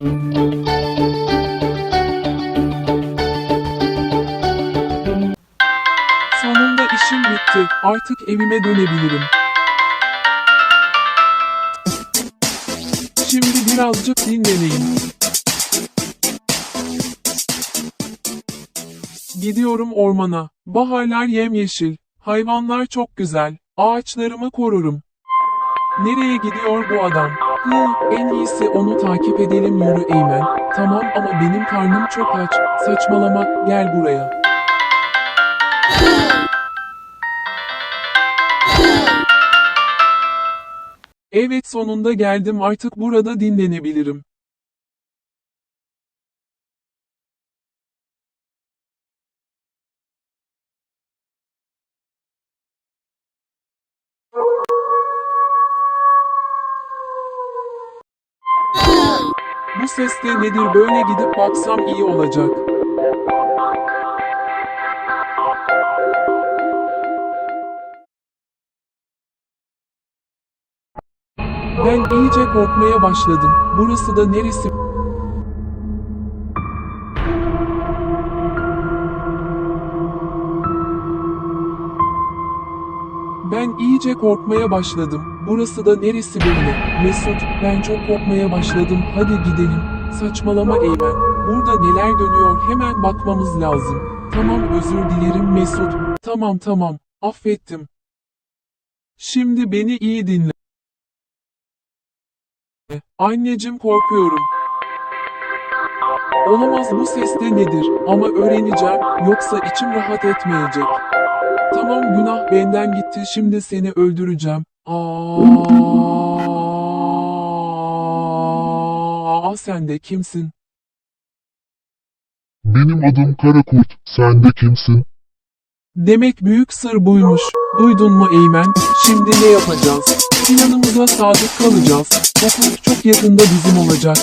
Sonunda işim bitti. Artık evime dönebilirim. Şimdi birazcık dinleneyim. Gidiyorum ormana. Baharlar yemyeşil. Hayvanlar çok güzel. Ağaçlarımı korurum. Nereye gidiyor bu adam? Hı, en iyisi onu takip edelim yürü Eymen. Tamam ama benim karnım çok aç. Saçmalama, gel buraya. Evet sonunda geldim artık burada dinlenebilirim. Bu ses de nedir böyle gidip baksam iyi olacak. Ben iyice korkmaya başladım. Burası da neresi? Ben iyice korkmaya başladım. Burası da neresi böyle? Mesut, ben çok korkmaya başladım. Hadi gidelim. Saçmalama Eymen. Burada neler dönüyor hemen bakmamız lazım. Tamam özür dilerim Mesut. Tamam tamam. Affettim. Şimdi beni iyi dinle. Anneciğim korkuyorum. Olamaz bu ses de nedir? Ama öğreneceğim, yoksa içim rahat etmeyecek. Tamam günah benden gitti şimdi seni öldüreceğim. Aa, sen de kimsin? Benim adım Karakurt, sen de kimsin? Demek büyük sır buymuş. Duydun mu Eymen? Şimdi ne yapacağız? Planımıza sadık kalacağız. Okul çok yakında bizim olacak.